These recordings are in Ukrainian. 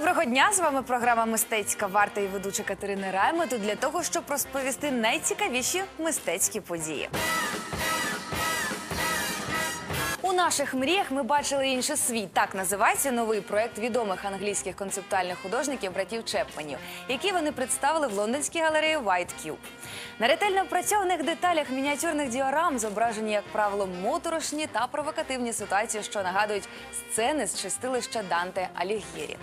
Доброго дня! З вами програма Мистецька варта і ведуча Катерина Райма тут для того, щоб розповісти найцікавіші мистецькі події. У наших мріях ми бачили інший світ. Так називається новий проект відомих англійських концептуальних художників братів Чепманів, які вони представили в лондонській галереї White Cube. На ретельно опрацьованих деталях мініатюрних діорам зображені, як правило, моторошні та провокативні ситуації, що нагадують сцени з чистилища Данте Алігєрі.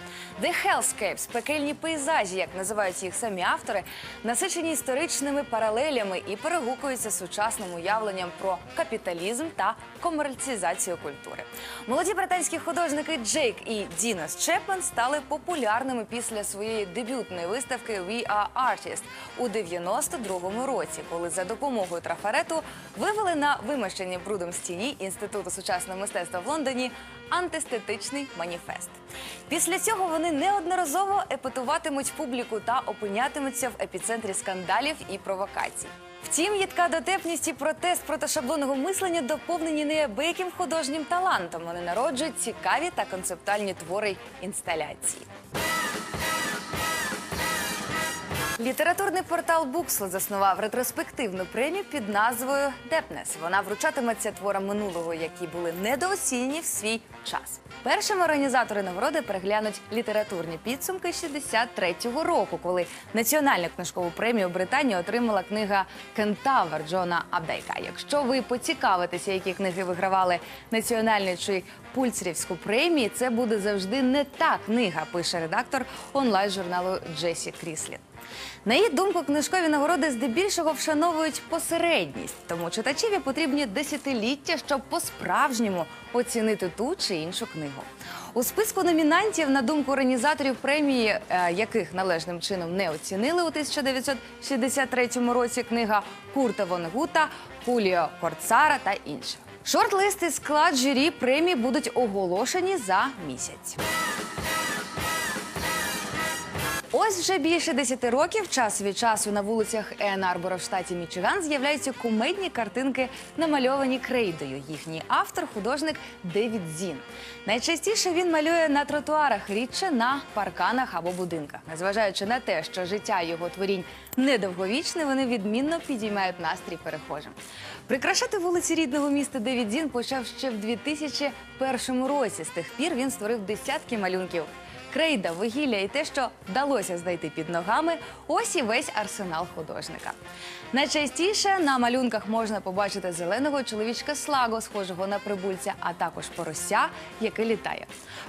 The Hellscapes – пекельні пейзажі, як називають їх самі автори, насичені історичними паралелями і перегукуються сучасним уявленням про капіталізм та комерціалізацію культури. Молоді британські художники Джейк і Дінас Чепмен стали популярними після своєї дебютної виставки We Are Artists у 92-му році, коли за допомогою трафарету вивели на вимащені брудом стіні Інституту сучасного мистецтва в Лондоні антиестетичний маніфест. Після цього вони неодноразово епатуватимуть публіку та опинятимуться в епіцентрі скандалів і провокацій. Втім, їдка дотепність і протест проти шаблонного мислення доповнені неабияким художнім талантом. Вони народжують цікаві та концептуальні твори інсталяції. Літературний портал Буксло заснував ретроспективну премію під назвою Депнес. Вона вручатиметься творам минулого, які були недооцінені в свій час. Першими організатори нагороди переглянуть літературні підсумки 63-го року, коли національну книжкову премію Британії отримала книга Кентавр Джона Абдейка. Якщо ви поцікавитеся, які книги вигравали національну чи пульцерівську премії, це буде завжди не та книга, пише редактор онлайн журналу Джесі Кріслін. На її думку, книжкові нагороди здебільшого вшановують посередність, тому читачеві потрібні десятиліття, щоб по-справжньому оцінити ту чи іншу книгу. У списку номінантів, на думку організаторів премії, е, яких належним чином не оцінили у 1963 році, книга Курта Вонегута, Хуліо Корцара та інші. Шорт-лист і склад журі премії будуть оголошені за місяць. Ось вже більше 10 років час від часу на вулицях Ен Арбора в штаті Мічиган з'являються кумедні картинки, намальовані крейдою. Їхній автор художник Девід Зін. Найчастіше він малює на тротуарах, рідше на парканах або будинках. Незважаючи на те, що життя його творінь недовговічне, вони відмінно підіймають настрій перехожим. Прикрашати вулиці рідного міста Девід Зін почав ще в 2001 році. З тих пір він створив десятки малюнків. Крейда, вугілля і те, що вдалося знайти під ногами, ось і весь арсенал художника. Найчастіше на малюнках можна побачити зеленого чоловічка слаго, схожого на прибульця, а також порося, яке літає.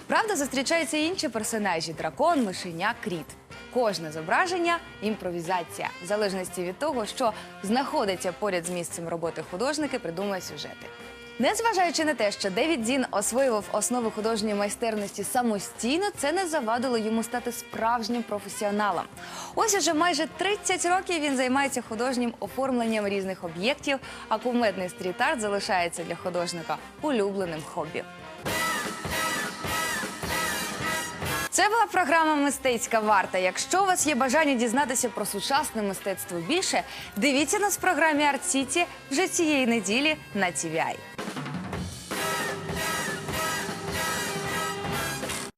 Правда, зустрічаються інші персонажі: дракон, мишеня, кріт. Кожне зображення імпровізація, в залежності від того, що знаходиться поряд з місцем роботи художники, придумує сюжети. Незважаючи на те, що Девід Дін освоював основи художньої майстерності самостійно, це не завадило йому стати справжнім професіоналом. Ось уже майже 30 років він займається художнім оформленням різних об'єктів, а кумедний стріт-арт залишається для художника улюбленим хобі. Це була програма Мистецька варта. Якщо у вас є бажання дізнатися про сучасне мистецтво більше, дивіться нас в програмі Арт Сіті вже цієї неділі на TVI.